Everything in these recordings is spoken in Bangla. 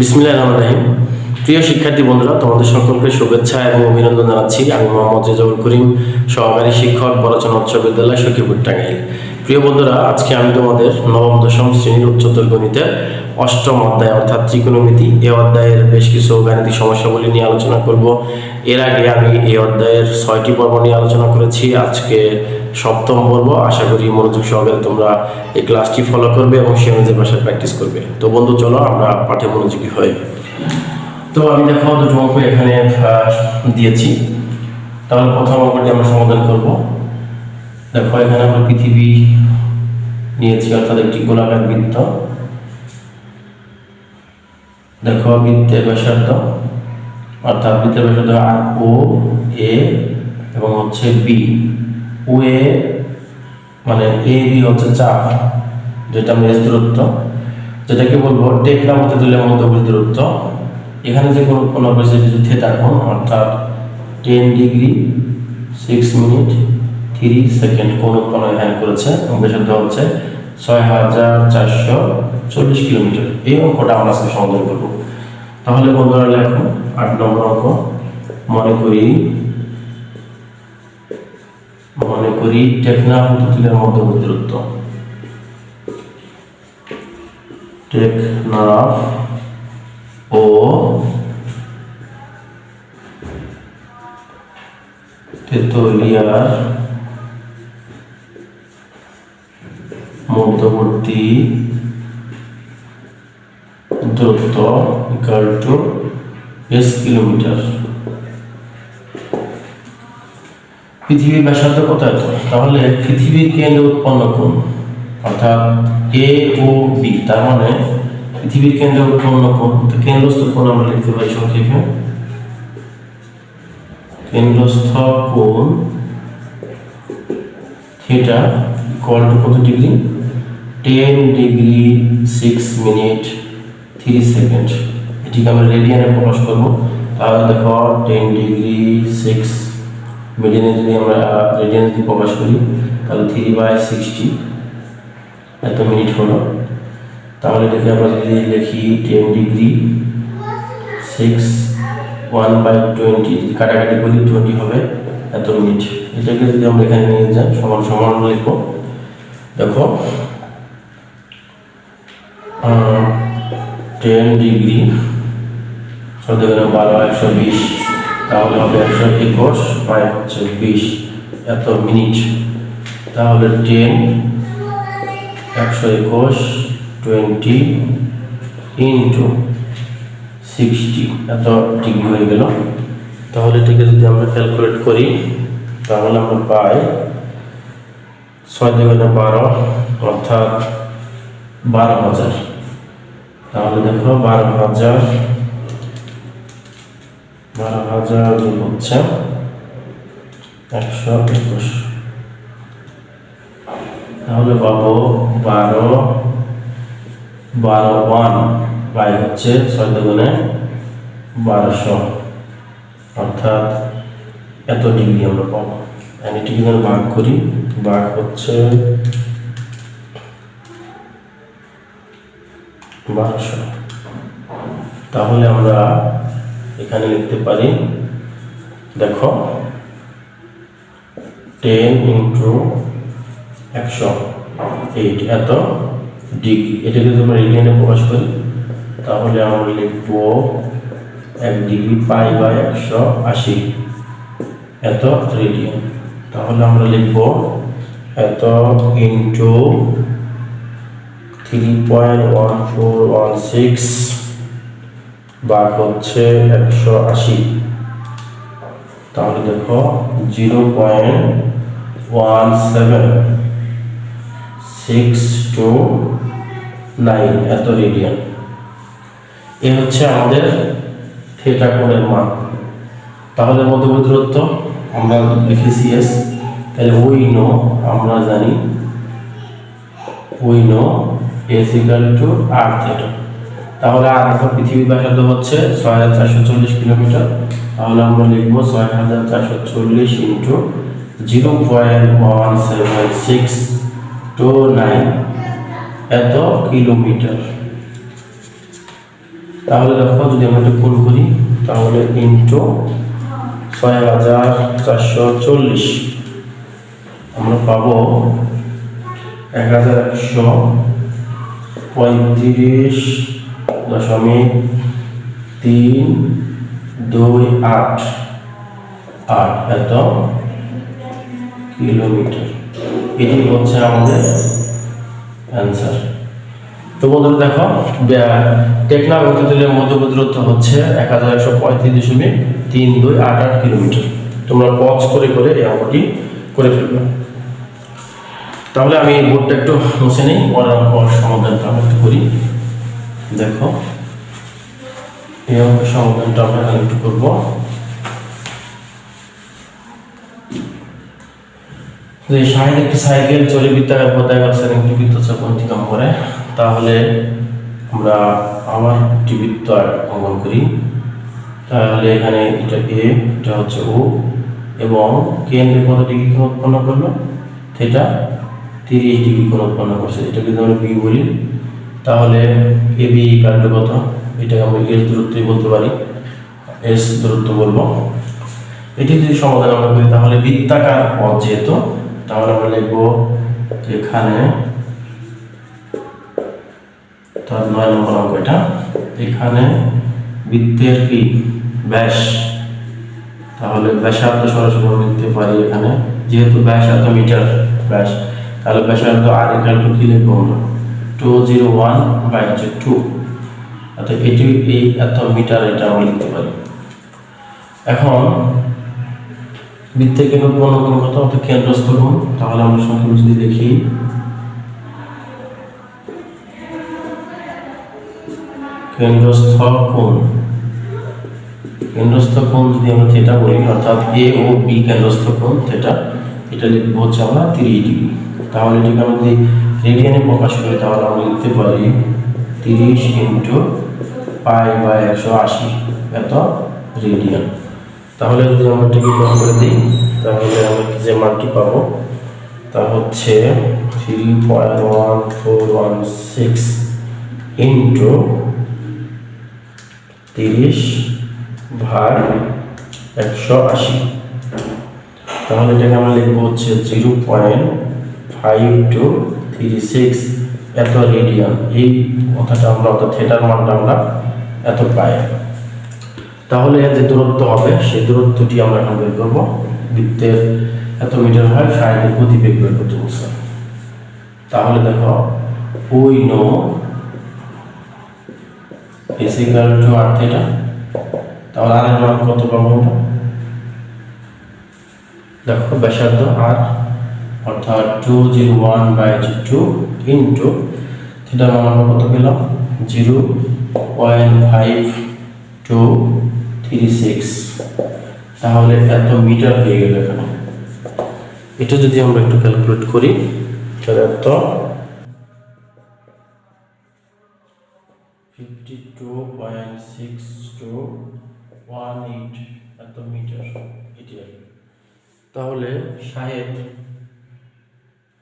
বিসমিল্লাহ রহমান রাহিম। প্রিয় শিক্ষার্থী বন্ধুরা, তোমাদের সকলকে শুভেচ্ছা এবং অভিনন্দন জানাচ্ছি। আমি মোহাম্মদ রেজাউল করিম, সহকারী শিক্ষক বড়চন উচ্চ বিদ্যালয়, সখীপুর টাঙ্গাইল। প্রিয় বন্ধুরা, আজকে আমি তোমাদের নবম, দশম শ্রেণির উচ্চতর গণিতের অষ্টম অধ্যায় অর্থাৎ ত্রিকোণমিতি এ অধ্যায়ের বেশ কিছু গাণিতিক সমস্যাগুলি নিয়ে আলোচনা করব। এর আগে আমি এই অধ্যায়ের ছয়টি পর্ব নিয়ে আলোচনা করেছি। আজকে সপ্তম পর্ব। আশা করি মনোযোগ সহকারে তোমরা এই ক্লাসটি ফলো করবে এবং সে অনুযায়ী ভাষায় প্র্যাকটিস করবে। তো বন্ধু, চলো আমরা পাঠে মনোযোগী হই। তো আমি দেখো দুটো অঙ্ক এখানে দিয়েছি। তাহলে প্রথম অঙ্কটি আমরা সমাধান করব। দেখো, এখানে আমরা পৃথিবী নিয়েছি, অর্থাৎ একটি গোলাকার বৃত্ত। দেখো, বৃত্তের ব্যাসার্ধ, অর্থাৎ বৃত্তের ব্যাসার্ধ আর ও, এ, এবং হচ্ছে বি। ও, এ মানে এ, বি হচ্ছে চাপ, যেটা মেজ দূরত্ব। যেটাকে বলব টেকনাম হতে দিলে মধ্যবর্তী দূরত্ব। এখানে যে কোনো কোনো যদি থেটা কোণ, অর্থাৎ ten degree, six minute three second কোন এখানে করেছে এবং হচ্ছে ছয় হাজার চারশো চল্লিশ কিলোমিটার। এই অঙ্কটা আমরা আজকে সমাধান করব। তাহলে বন্ধুরা লেখো, আট নম্বর অঙ্ক। মনে করি মনে করি টেকনাফ তুলের মধ্যবর্তী দূরত্ব টেকনাফ ও তেতুলিয়ার মধ্যবর্তী দূরত্ব ইকাল টু এস কিলোমিটার পৃথিবীর ব্যাসার্ধ কত এত? তাহলে পৃথিবীর কেন্দ্রে উৎপন্ন কোণ, অর্থাৎ এ ও বি তার মানে পৃথিবীর কেন্দ্রে উৎপন্ন কোণ, তো কেন্দ্রস্থ কোণ আমরা লিখতে পারি সংক্ষেপে কেন্দ্রস্থ কোণ থিটা ইকুয়াল টু কত degree ten degree six minute three second এটিকে আমরা রেডিয়ানে প্রকাশ করব। তাহলে দেখো টেন ডিগ্রি সিক্স মিডিয়ানে যদি আমরা রেডিয়ানে যদি প্রকাশ করি, তাহলে থ্রি বাই সিক্সটি এত মিনিট হলো। তাহলে এটাকে আমরা যদি লিখি ten degree six one by twenty যদি কাটাকাটি করি টোয়েন্টি হবে এত মিনিট এটাকে যদি আমরা এখানে নিয়ে যাই, সমান সমান লিখব। দেখো টেন ডিগ্রি সতেরো বারো, একশো বিশ, তাহলে হবে একশো একুশ বাই হচ্ছে বিশ, এত মিনিট। তাহলে টেন একশো একুশ টোয়েন্টি ইন্টু সিক্সটি এত ডিগ্রি হয়ে গেল। তাহলে এটাকে যদি আমরা ক্যালকুলেট করি, তাহলে আমরা পাই ছয় দুগুণে বারো, অর্থাৎ বারো হাজার। তাহলে দেখো, বারো হাজার বারো হাজার হচ্ছে একশো একুশ। তাহলে পাবো বারো বারো ওয়ান বাই হচ্ছে ছয় দুগুণে বারোশো। অর্থাৎ এত ডিগ্রি আমরা পাবো। এটিকে যদি ভাগ করি? ভাগ হচ্ছে বারোশো তাহলে আমরা এখানে লিখতে পারি, দেখো টেন ইন্টু একশো এইট এত ডিগ্রি এটাকে যদি আমরা রেডিয়ানে প্রকাশ করি, তাহলে আমরা লিখব এক ডিগ্রি পাই বাই একশো আশি। এত রেডিয়ান তাহলে আমরা লিখব এত into three point one four one six বাঘ হচ্ছে একশো আশি। তাহলে দেখো zero point one seven six two nine এত রেডিয়ান এ হচ্ছে আমাদের থিয়েটার কোণের মান। তাহলে মধ্যবর্তী দূরত্ব, আমরা লিখেছি এস তাহলে ওই নো আমরা জানি we know S equal to R theta তাহলে আর দেখো পৃথিবীর ব্যাসার্ধ হচ্ছে ছয় হাজার চারশো চল্লিশ কিলোমিটার। তাহলে আমরা লিখব ছয় হাজার চারশো চল্লিশ into zero point one seven six two nine এত কিলোমিটার। তাহলে দেখো যদি আমরা এটা গুণ করি, তাহলে ইন্টু ছয় হাজার চারশো চল্লিশ। আমরা পাবো এক হাজার একশো পঁয়ত্রিশ দশমিক তিন দুই আট আট, এত কিলোমিটার। এটি হচ্ছে আমাদের অ্যান্সার তো বন্ধুরা দেখো টেকনাফ উপজেলার মধ্যবর্তী দূরত্ব হচ্ছে এক হাজার একশো পঁয়ত্রিশ দশমিক তিন দুই আট আট কিলোমিটার। তোমরা পজ করে করে এই অঙ্কটি করে ফেলবে। তাহলে আমি বোর্ডটা একটু মুছে নিই পরের অঙ্ক সমাধানটা আমি একটু করি। দেখো, এই অঙ্ক সমাধানটা আমরা একটু করব। যে শাহিদ একটি সাইকেল চলে বৃত্তাকার পতাকা গাছের একটি বৃত্তচাপ অতিক্রম করে। তাহলে আমরা আবার একটি বৃত্ত অঙ্কন করি। তাহলে এখানে এটা এ, এটা হচ্ছে ও এবং কেন্দ্রে কত ডিগ্রি উৎপন্ন করল? থিটা তিরিশ ডিগ্রি কোণ উৎপন্ন করছে। এটাকে যদি আমরা বি বলি, তাহলে এ বি কারেন্ট কত এটাকে আমরা এস দূরত্বই বলতে পারি। এস দূরত্ব বলব। এটি যদি সমাধান আমরা করি, তাহলে বৃত্তাকার পথ যেহেতু, তাহলে আমরা লিখব এখানে তার নয় নম্বর অঙ্ক এটা। এখানে বৃত্তের কি ব্যাস। তাহলে ব্যাসার্ধ সরাসরি লিখতে পারি এখানে। যেহেতু ব্যাস এত মিটার, ব্যাস। তাহলে ব্যাসার্ধ আর এখানে টু কি লিখব আমরা টু জিরো ওয়ান বাই হচ্ছে টু অর্থাৎ এটি, এই এত মিটার এটা আমরা লিখতে পারি। এখন বৃত্তের কেন্দ্র কোন কোন কত অর্থাৎ কেন্দ্রস্থ কোণ? তাহলে আমরা সংখ্যা যদি দেখি, কেন্দ্রস্থ কোণ। কেন্দ্রস্থ কোণ যদি আমরা থিটা বলি, অর্থাৎ এ ও বি কেন্দ্রস্থ কোণ থিটা এটা লিখব হচ্ছে আমরা তিরিশ ডিগ্রি। তাহলে এটিকে আমরা যদি রেডিয়ানে প্রকাশ করি, তাহলে আমরা লিখতে পারি তিরিশ ইন্টু পাই বাই একশো আশি এত রেডিয়ান। তাহলে যদি আমরা লক করে দিই, তাহলে আমরা যে মানটি পাবো? তা হচ্ছে three point one four one six into তিরিশ ভাগ একশো আশি। তাহলে এটাকে আমরা লিখব হচ্ছে zero point five two three six এত রেডিয়ান এই কথাটা আমরা, অর্থাৎ থিয়েটার মানটা আমরা এত পাই। তাহলে এর যে দূরত্ব হবে, সেই দূরত্বটি আমরা এখন বের করব। বৃত্তের এত মিটার হয় সাইডের গতিবেগ বের করতে বলছে। তাহলে দেখো, we know S equal to R theta তাহলে আর এর মান কত পাবো দেখো, ব্যাসার্ধ আর অর্থাৎ two zero one by two into থিটার মান আমরা কত পেলাম? Zero point five two three six তাহলে এত মিটার হয়ে গেল এখানে। এটা যদি আমরা একটু ক্যালকুলেট করি, তাহলে এত fifty two point six two one eight এত মিটার। এটি তাহলে সাহেব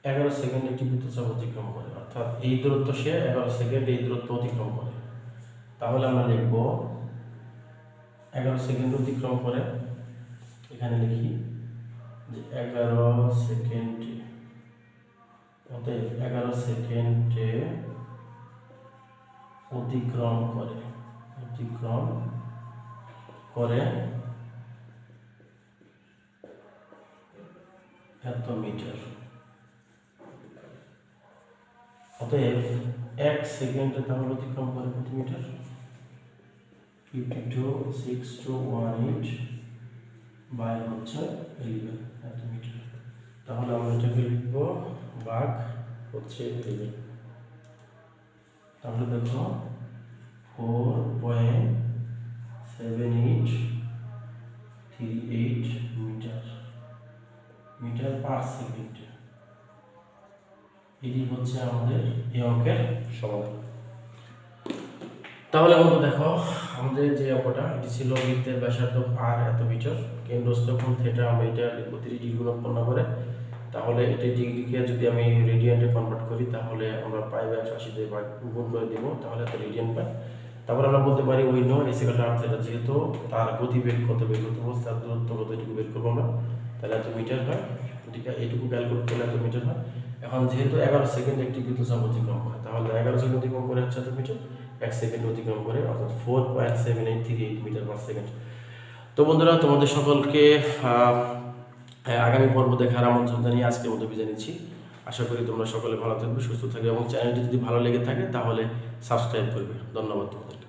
এগারো সেকেন্ড একটি বৃত্তচাপ অতিক্রম করে, অর্থাৎ এই দূরত্ব সে এগারো সেকেন্ড এই দূরত্ব অতিক্রম করে। তাহলে আমরা লিখব, এগারো সেকেন্ড অতিক্রম করে, এখানে লিখি যে এগারো সেকেন্ডে অতএব এগারো সেকেন্ডে অতিক্রম করে অতিক্রম করে এত মিটার। অতএব এক সেকেন্ডে তাহলে অতিক্রম করে কত metre? Fifty two six two one eight by হচ্ছে এলিভেন এত মিটার। তাহলে আমরা এটাকে লিখব বাঘ হচ্ছে এলিভেন তাহলে দেখো four point seven eight three eight metre. Metre per second এটি হচ্ছে আমাদের এই অঙ্কের সমাধান। তাহলে বন্ধু দেখো, আমাদের যে অঙ্কটা, এটি ছিল বৃত্তের ব্যাসার্ধ আর এত মিটার কেন্দ্রস্থ কোণ থিটা আমরা এটা তিরিশ ডিগ্রি উৎপন্ন করে। তাহলে এটি ডিগ্রিকে যদি আমি রেডিয়ান্টে কনভার্ট করি, তাহলে আমরা পাই বা একশো আশি দিয়ে গুণ করে দিব, তাহলে এত রেডিয়ান পাই। তারপর আমরা বলতে পারি উই নো এসিকাল আর্থ এটা যেহেতু তার গতিবেগ কত বেগ বলছে তার দূরত্ব কত এটুকু বের করব আমরা, তাহলে এত মিটার হয় এইটুকু ক্যালকুলেট করলে এত মিটার হয়। এখন যেহেতু এগারো সেকেন্ড একটি বৃত্তচাপ অতিক্রম করে, তাহলে এগারো সেকেন্ড অতিক্রম করে হচ্ছে মিটার? এক সেকেন্ড অতিক্রম করে, অর্থাৎ four point seven eight three eight metre per second তো বন্ধুরা, তোমাদের সকলকে আগামী পর্ব দেখার আমন্ত্রণ জানিয়ে আজকের মতো বিদায় নিচ্ছি। আশা করি তোমরা সকলে ভালো থাকবে, সুস্থ থাকবে এবং চ্যানেলটি যদি ভালো লেগে থাকে, তাহলে সাবস্ক্রাইব করবে। ধন্যবাদ তোমাদেরকে।